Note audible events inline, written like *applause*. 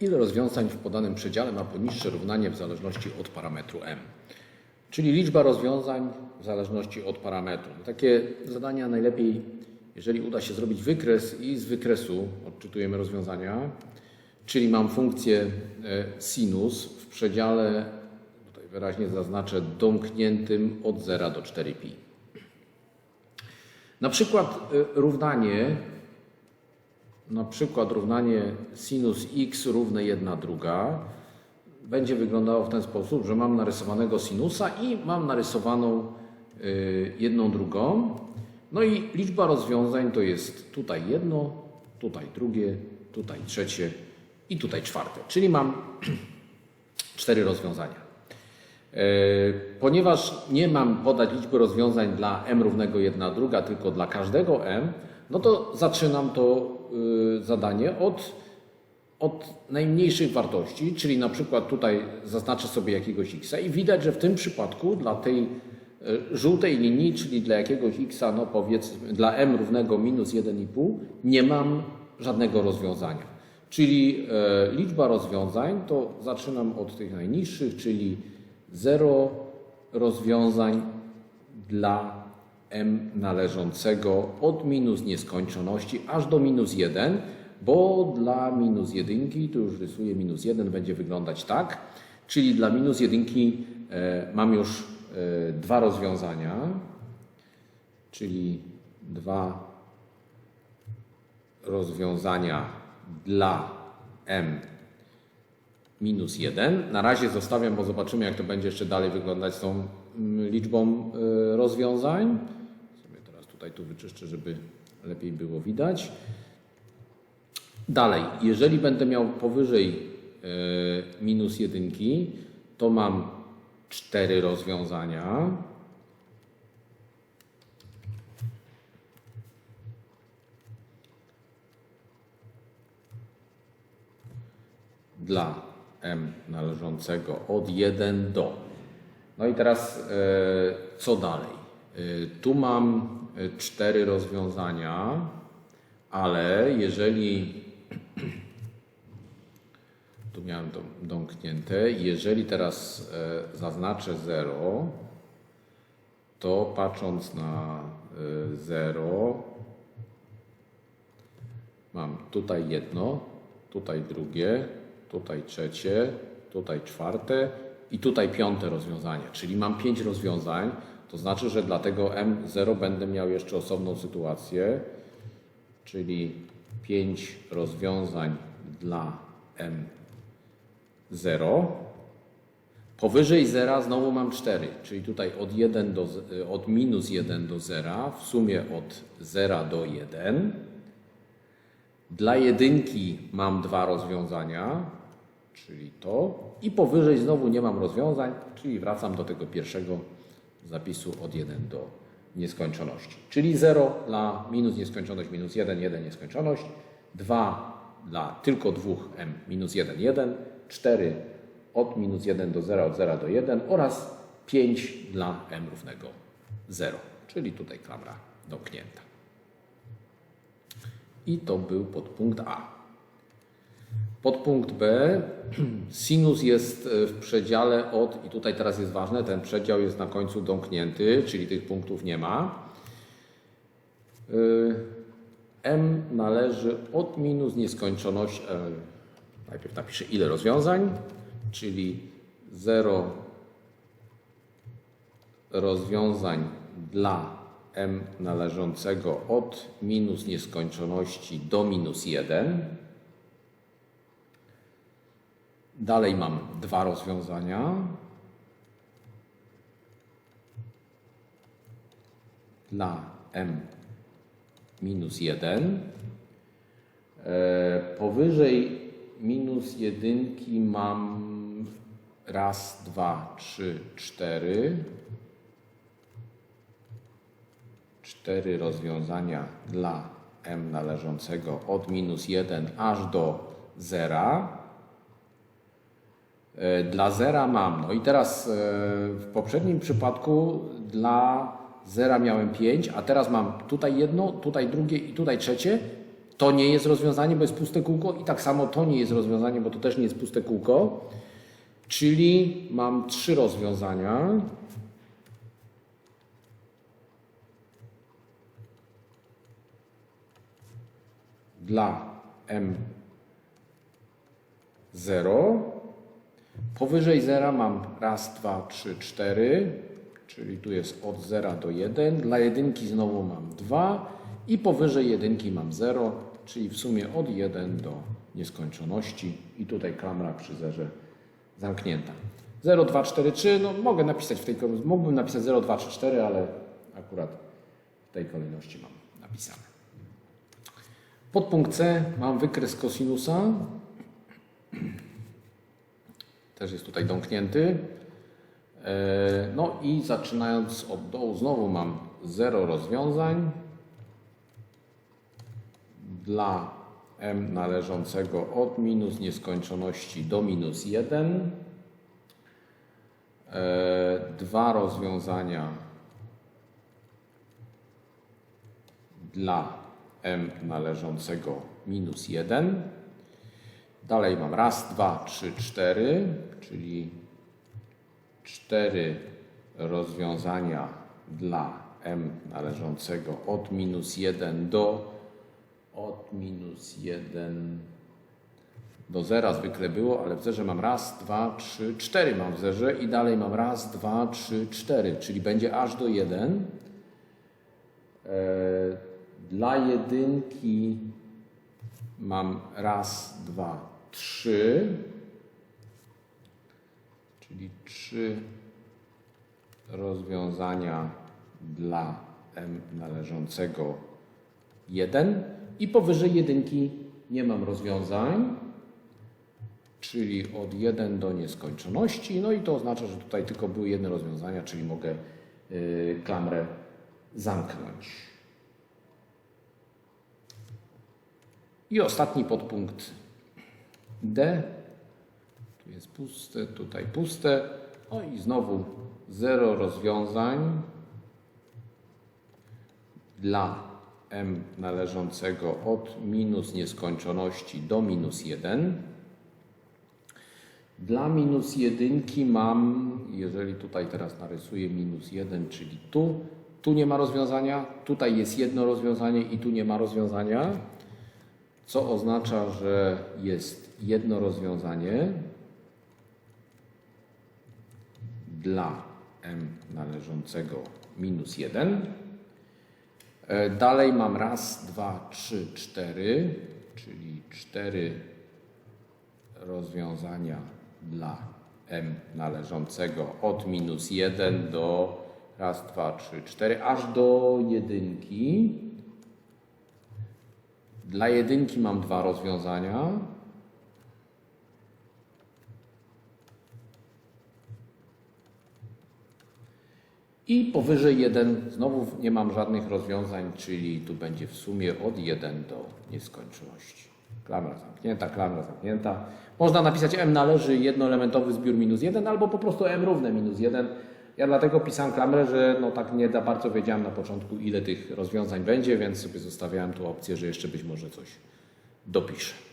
Ile rozwiązań w podanym przedziale ma poniższe równanie w zależności od parametru m? Czyli liczba rozwiązań w zależności od parametru. Takie zadania najlepiej, jeżeli uda się zrobić wykres i z wykresu odczytujemy rozwiązania, czyli mam funkcję e, sinus w przedziale, tutaj wyraźnie zaznaczę, domkniętym od 0 do 4pi. Na przykład e, równanie, na przykład równanie sinus x równe 1 druga będzie wyglądało w ten sposób, że mam narysowanego sinusa i mam narysowaną y, jedną drugą. No i liczba rozwiązań to jest tutaj jedno, tutaj drugie, tutaj trzecie i tutaj czwarte. Czyli mam *clears throat* cztery rozwiązania. E, Ponieważ nie mam podać liczby rozwiązań dla m równego 1 druga, tylko dla każdego m, no to zaczynam to y, zadanie od, od najmniejszych wartości, czyli na przykład tutaj zaznaczę sobie jakiegoś x i widać, że w tym przypadku dla tej y, żółtej linii, czyli dla jakiegoś x, no powiedzmy dla m równego minus 1,5, nie mam żadnego rozwiązania. Czyli e, liczba rozwiązań to zaczynam od tych najniższych, czyli 0 rozwiązań dla m należącego od minus nieskończoności aż do minus 1, bo dla minus jedynki, tu już rysuję minus 1, będzie wyglądać tak, czyli dla minus jedynki e, mam już e, dwa rozwiązania, czyli dwa rozwiązania dla m minus 1. Na razie zostawiam, bo zobaczymy, jak to będzie jeszcze dalej wyglądać z tą liczbą y, rozwiązań. Sobie teraz tutaj tu wyczyszczę, żeby lepiej było widać. Dalej, jeżeli będę miał powyżej y, minus jedynki, to mam cztery rozwiązania. dla m należącego od 1 do. No i teraz e, co dalej? E, tu mam e, cztery rozwiązania, ale jeżeli *clears throat* tu miałem domknięte, jeżeli teraz zaznaczę 0, to patrząc na 0 mam tutaj jedno, tutaj drugie, tutaj trzecie, tutaj czwarte i tutaj piąte rozwiązanie. Czyli mam pięć rozwiązań, to znaczy, że dla tego M0 będę miał jeszcze osobną sytuację, czyli pięć rozwiązań dla M0. Powyżej zera znowu mam 4, czyli tutaj od, 1 do, z- od minus 1 do 0, w sumie od 0 do 1. Dla jedynki mam dwa rozwiązania, czyli to, i powyżej znowu nie mam rozwiązań, czyli wracam do tego pierwszego zapisu od 1 do nieskończoności. Czyli 0 dla minus nieskończoność minus 1, 1 nieskończoność, 2 dla tylko dwóch m minus 1, 1, 4 od minus 1 do 0, od 0 do 1 oraz 5 dla m równego 0, czyli tutaj klamra domknięta. I to był podpunkt A. Podpunkt B. *clears throat* Sinus jest e, w przedziale od, i tutaj teraz jest ważne, ten przedział jest na końcu domknięty, czyli tych punktów nie ma. Y, M należy od minus nieskończoności. e, Najpierw napiszę ile rozwiązań, czyli 0 rozwiązań dla m należącego od minus nieskończoności do minus 1. Dalej mam dwa rozwiązania. Dla m minus 1. E, Powyżej minus jedynki mam raz, dwa, trzy, cztery. cztery rozwiązania dla m należącego od minus 1 aż do 0. E, Dla zera mam, no i teraz e, w poprzednim przypadku dla zera miałem 5, a teraz mam tutaj jedno, tutaj drugie i tutaj trzecie To nie jest rozwiązanie, bo jest puste kółko i tak samo to nie jest rozwiązanie, bo to też nie jest puste kółko. Czyli mam trzy rozwiązania. Dla M0. Powyżej zera mam raz, dwa, trzy, cztery, czyli tu jest od 0 do 1. Dla jedynki znowu mam 2 i powyżej jedynki mam 0, czyli w sumie od 1 do nieskończoności i tutaj klamra przy zerze zamknięta. 0, 2, 4, 3, no mogę napisać w tej kolejności, mógłbym napisać 0, 2, 3, 4, ale akurat w tej kolejności mam napisane. Podpunkt C mam wykres kosinusa. Też jest tutaj domknięty. E, No i zaczynając od dołu znowu mam 0 rozwiązań dla m należącego od minus nieskończoności do minus 1. E, Dwa rozwiązania dla m należącego minus 1. Dalej mam raz, dwa, trzy, cztery, czyli cztery rozwiązania dla m należącego od minus 1 do od minus 1 do zera zwykle było, ale w zerze mam raz, dwa, trzy, cztery mam w zerze i dalej mam raz, dwa, trzy, cztery, czyli będzie aż do 1. E, Dla jedynki mam raz, dwa, trzy, czyli trzy rozwiązania dla m należącego 1 i powyżej jedynki nie mam rozwiązań, czyli od 1 do nieskończoności. No i to oznacza, że tutaj tylko były jedne rozwiązania, czyli mogę y, klamrę zamknąć. I ostatni podpunkt D. Tu jest puste, tutaj puste. No i znowu zero rozwiązań dla m należącego od minus nieskończoności do minus 1. Dla minus jedynki mam, jeżeli tutaj teraz narysuję minus 1, czyli tu, tu nie ma rozwiązania, tutaj jest jedno rozwiązanie i tu nie ma rozwiązania, co oznacza, że jest jedno rozwiązanie dla m należącego minus 1. E, Dalej mam raz, dwa, trzy, cztery, czyli cztery rozwiązania dla m należącego od minus 1 do raz, dwa, trzy, cztery, aż do jedynki. Dla jedynki mam dwa rozwiązania. I powyżej 1 znowu nie mam żadnych rozwiązań, czyli tu będzie w sumie od 1 do nieskończoności. Klamra zamknięta, klamra zamknięta. Można napisać m należy jednoelementowy zbiór minus 1 albo po prostu m równe minus 1. Ja dlatego pisałem klamrę, że no tak nie za bardzo wiedziałem na początku ile tych rozwiązań będzie, więc sobie zostawiałem tu opcję, że jeszcze być może coś dopiszę.